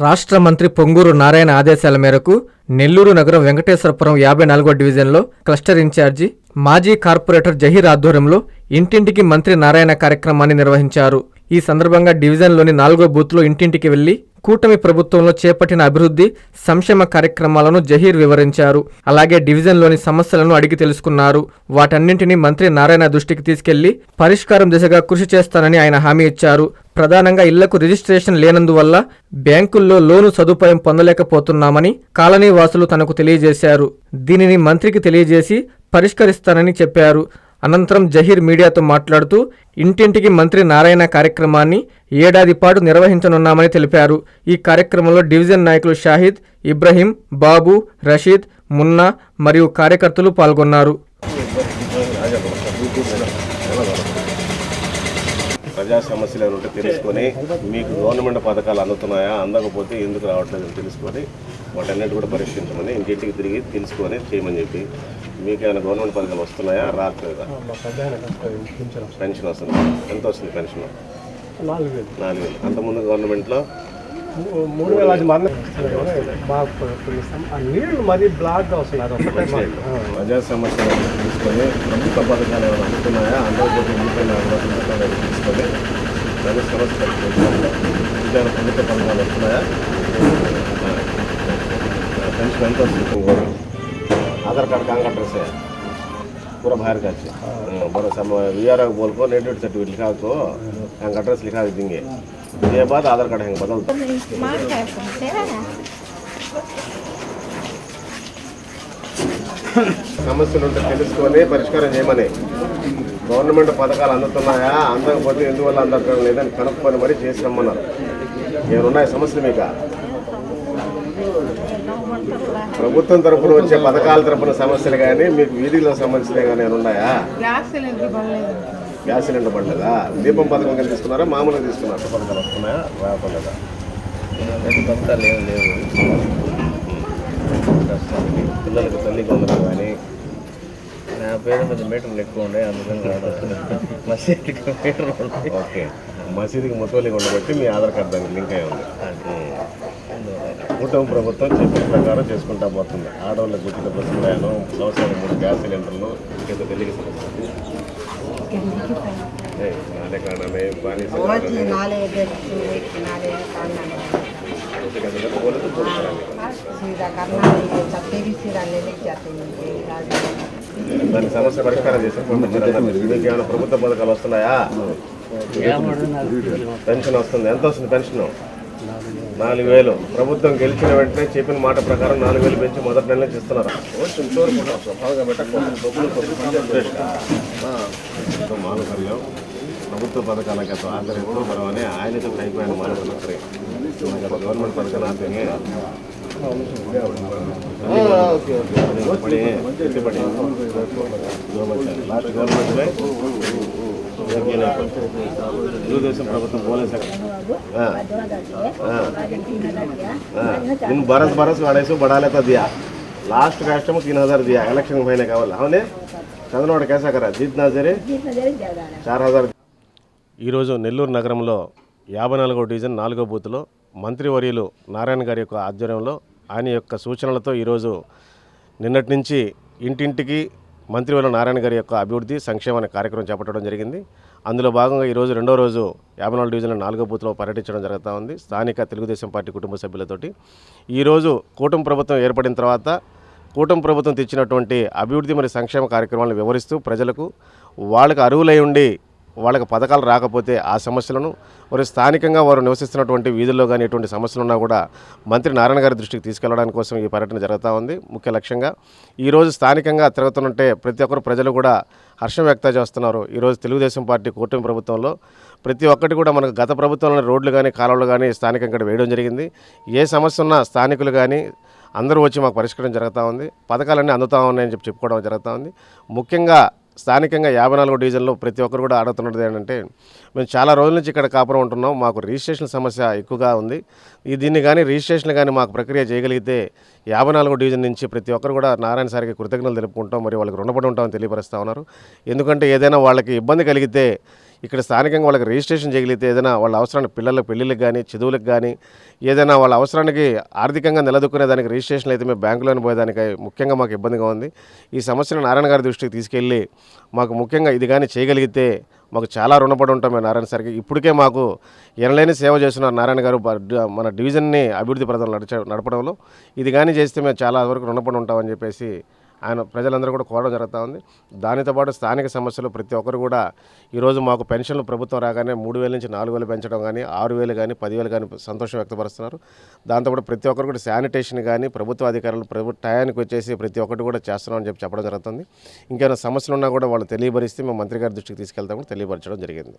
రాష్ట్ర మంత్రి పొంగూరు నారాయణ ఆదేశాల మేరకు నెల్లూరు నగరం వెంకటేశ్వరపురం యాభై నాలుగో డివిజన్లో క్లస్టర్ ఇన్ఛార్జి మాజీ కార్పొరేటర్ జహీర్ ఆధ్వర్యంలో ఇంటింటికి మంత్రి నారాయణ కార్యక్రమాన్ని నిర్వహించారు. ఈ సందర్భంగా డివిజన్లోని నాలుగో బూత్లో ఇంటింటికి వెళ్ళి కూటమి ప్రభుత్వంలో చేపట్టిన అభివృద్ధి సంక్షేమ కార్యక్రమాలను జహీర్ వివరించారు. అలాగే డివిజన్లోని సమస్యలను అడిగి తెలుసుకున్నారు. వాటన్నింటినీ మంత్రి నారాయణ దృష్టికి తీసుకెళ్ళి పరిష్కారం దిశగా కృషి చేస్తానని ఆయన హామీ ఇచ్చారు. ప్రధానంగా ఇళ్ళకు రిజిస్ట్రేషన్ లేనందువల్ల బ్యాంకుల్లో లోను సదుపాయం పొందలేకపోతున్నామని కాలనీ వాసులు తనకు తెలియజేశారు. దీనిని మంత్రికి తెలియజేసి పరిష్కరిస్తానని చెప్పారు. అనంతరం జహీర్ మీడియాతో మాట్లాడుతూ ఇంటింటికి మంత్రి నారాయణ కార్యక్రమాన్ని ఏడాది పాటు నిర్వహించనున్నామని తెలిపారు. ఈ కార్యక్రమంలో డివిజన్ నాయకులు షాహిద్ ఇబ్రహీం బాబు రషీద్ మున్నా మరియు కార్యకర్తలు పాల్గొన్నారు. ప్రజా సమస్యలు ఏమైనా ఉంటే తెలుసుకొని మీకు గవర్నమెంట్ పథకాలు అందుతున్నాయా అందకపోతే ఎందుకు రావట్లేదు అని తెలుసుకొని వాటన్నిటి కూడా పరీక్షించమని ఇంటింటికి తిరిగి తెలుసుకొని చేయమని చెప్పి మీకు ఏమైనా గవర్నమెంట్ పథకాలు వస్తున్నాయా రావట్లేదా? పెన్షన్ వస్తుంది. ఎంత వస్తుంది పెన్షన్? నాలుగు వేలు. అంతకుముందు గవర్నమెంట్లో మూడు వేల అది మరణ బాగా కురిస్తాం ఆ నీళ్లు మరీ బ్లాక్గా వస్తున్నారు ప్రజా సమస్యలు తీసుకొని ప్రభుత్వ పథకాలు ఏమైనా అందుతున్నాయా అందరికీ ఎన్నికైనా పథకాలు తీసుకొని ప్రజా సమస్యలు ఇద్దరు ప్రభుత్వ పథకాలు వస్తున్నాయా పెన్షన్ ఎంత వస్తుంది ఆధార్ కార్డు కాంగ్రెస్ पूरा बाहर का अच्छे बड़ा सब वी आर बोल को नेटिव सर्टिफिकेट लिखा को कहाँ का एड्रेस लिखा देंगे ये बाद आधार कार्ड हैंगे बदल సమస్యలు ఉంటే తెలుసుకొని పరిష్కారం చేయమని గవర్నమెంట్ పథకాలు అందుతున్నాయా అందకపోతే ఎందువల్ల అందటం లేదని కనుక్కొని మరీ చేసి రమ్మన్నారు ఏమున్నాయి సమస్యలు మీకు ప్రభుత్వం తరపున వచ్చే పథకాల తరపున సమస్యలు కానీ మీకు వీధిలో సమస్యలు కానీ ఏమైనా ఉన్నాయా? గ్యాస్ సిలిండర్ పడలేదు. గ్యాస్ సిలిండర్ పడలేదా? దీపం పథకం కింద తీసుకున్నారా? మామూలుగా తీసుకున్నారా? పథకాలు వస్తున్నాయా? పథకాలు ఏం లేవు పిల్లలకు తల్లి కొందరు కానీ నా పేరు కొంచెం మీటర్లు ఎక్కువ ఉండే అందుకని మసీదుకి మీటర్లు ఉన్నాయి. ఓకే. మసీదుకి ముతోలిగా ఉండబట్టి మీ ఆధార్ కార్డు దానికి లింక్ అయి ఉంది. కూటమి ప్రభుత్వం చెప్పిన ప్రకారం చేసుకుంటా పోతుంది. ఆడవాళ్ళకి ఉచిత బస్సు ప్రయాణం సంవత్సరానికి మూడు గ్యాస్ సిలిండర్లు లేని చేస్తుంది దాని సమస్య పరిష్కారం మీకు ఏమైనా ప్రభుత్వ పథకాలు వస్తున్నాయా? పెన్షన్ వస్తుంది. ఎంత వస్తుంది పెన్షన్? నాలుగు వేలు ప్రభుత్వం గెలిచిన వెంటనే చెప్పిన మాట ప్రకారం నాలుగు వేలు పెంచి మొదటి నెల నుంచి ఇస్తున్నారు కొంచెం చూరుకుంటాం స్వభావంగా పెట్టకపోతే డబ్బులు కొంచెం మానకర్యం ప్రభుత్వ పథకాల గత ఆదరిస్తూ మనం అని ఆయనతో అయిపోయిన మానకరి గవర్నమెంట్ పథకాలు లాస్ట్ గవర్నమెంట్ తెలుగుదేశం ప్రభుత్వం పోలేదు इन बरस बरस वाड़े से बढ़ा लेता दिया लास्ट कास्ट में तीन हजार दिया इलेक्शन महीने का वाला हमने చంద్రబాబు कैसा करा जीतना जरे చార్ హజార్ ఈరోజు నెల్లూరు నగరంలో యాభై నాలుగో డివిజన్ నాలుగో బూత్లో మంత్రివర్యులు నారాయణ గారి యొక్క ఆధ్వర్యంలో ఆయన యొక్క సూచనలతో ఈరోజు నిన్నటి నుంచి ఇంటింటికి మంత్రివర్యులు నారాయణ గారి యొక్క అభివృద్ధి సంక్షేమ అనే కార్యక్రమం చేపట్టడం జరిగింది. అందులో భాగంగా ఈరోజు రెండో రోజు యాభై నాలుగు డివిజన్లో నాలుగో బూత్లో పర్యటించడం జరుగుతూ ఉంది. స్థానిక తెలుగుదేశం పార్టీ కుటుంబ సభ్యులతోటి. ఈరోజు కూటమి ప్రభుత్వం ఏర్పడిన తర్వాత కూటమి ప్రభుత్వం తెచ్చినటువంటి అభివృద్ధి మరియు సంక్షేమ కార్యక్రమాలను వివరిస్తూ ప్రజలకు వాళ్ళకు అరువులై ఉండి వాళ్ళకి పథకాలు రాకపోతే ఆ సమస్యలను మరి స్థానికంగా వారు నివసిస్తున్నటువంటి వీధుల్లో కానీ ఎటువంటి సమస్యలు ఉన్నా కూడా మంత్రి నారాయణ గారి దృష్టికి తీసుకెళ్ళడానికి కోసం ఈ పర్యటన జరుగుతూ ఉంది. ముఖ్య లక్ష్యంగా ఈరోజు స్థానికంగా తిరుగుతుంటే ప్రతి ఒక్కరు ప్రజలు కూడా హర్షం వ్యక్తం చేస్తున్నారు. ఈరోజు తెలుగుదేశం పార్టీ కూటమి ప్రభుత్వంలో ప్రతి ఒక్కటి కూడా మనకు గత ప్రభుత్వంలో రోడ్లు కానీ కాలువలు కానీ స్థానికంగా ఇక్కడ వేయడం జరిగింది. ఏ సమస్య ఉన్నా స్థానికులు కానీ అందరూ వచ్చి మాకు పరిష్కారం జరుగుతూ ఉంది. పథకాలన్నీ అందుతూ ఉన్నాయని చెప్పి చెప్పుకోవడం జరుగుతూ ఉంది. ముఖ్యంగా స్థానికంగా యాభై నాలుగు డివిజన్లో ప్రతి ఒక్కరు కూడా అడుగుతున్నది ఏంటంటే మేము చాలా రోజుల నుంచి ఇక్కడ కాపురం ఉంటున్నాం. మాకు రిజిస్ట్రేషన్ సమస్య ఎక్కువగా ఉంది. ఈ దీన్ని కానీ రిజిస్ట్రేషన్ కానీ మాకు ప్రక్రియ చేయగలిగితే యాభై నాలుగో డివిజన్ నుంచి ప్రతి ఒక్కరు కూడా నారాయణ సార్కి కృతజ్ఞతలు తెలుపుకుంటాం. మరి వాళ్ళకి రుణపడి ఉంటామని తెలియపరుస్తూ ఉన్నారు. ఎందుకంటే ఏదైనా వాళ్ళకి ఇబ్బంది కలిగితే ఇక్కడ స్థానికంగా వాళ్ళకి రిజిస్ట్రేషన్ చేయగలిగితే ఏదైనా వాళ్ళ అవసరాన్ని పిల్లల పెళ్ళిళ్ళకి కానీ చదువులకు కానీ ఏదైనా వాళ్ళ అవసరానికి ఆర్థికంగా నిలదొక్కునే దానికి రిజిస్ట్రేషన్ అయితే మేము బ్యాంకులోని పోయేదానికి ముఖ్యంగా మాకు ఇబ్బందిగా ఉంది. ఈ సమస్యను నారాయణ గారి దృష్టికి తీసుకెళ్ళి మాకు ముఖ్యంగా ఇది కానీ చేయగలిగితే మాకు చాలా రుణపడి ఉంటాం మేము నారాయణ సార్కి. ఇప్పటికే మాకు ఎనలేని సేవ చేస్తున్నారు నారాయణ గారు మన డివిజన్ని అభివృద్ధి ప్రధానం నడిచ నడపడంలో. ఇది కానీ చేస్తే మేము చాలా వరకు రుణపడి ఉంటామని చెప్పేసి ఆయన ప్రజలందరూ కూడా కోరడం జరుగుతూ ఉంది. దానితో పాటు స్థానిక సమస్యలు ప్రతి ఒక్కరు కూడా ఈరోజు మాకు పెన్షన్లు ప్రభుత్వం రాగానే మూడు వేల నుంచి నాలుగు వేలు పెంచడం కానీ ఆరు వేలు కానీ పదివేలు కానీ సంతోషం వ్యక్తపరుస్తున్నారు. దాంతోపాటు ప్రతి ఒక్కరు కూడా శానిటేషన్ కానీ ప్రభుత్వ అధికారులు ప్రభు టయానికి వచ్చేసి ప్రతి ఒక్కటి కూడా చేస్తున్నామని చెప్పి చెప్పడం జరుగుతుంది. ఇంకేమైనా సమస్యలు ఉన్నా కూడా వాళ్ళు తెలియపరిస్తే మేము మంత్రి గారి దృష్టికి తీసుకెళ్తామని తెలియపరచడం జరిగింది.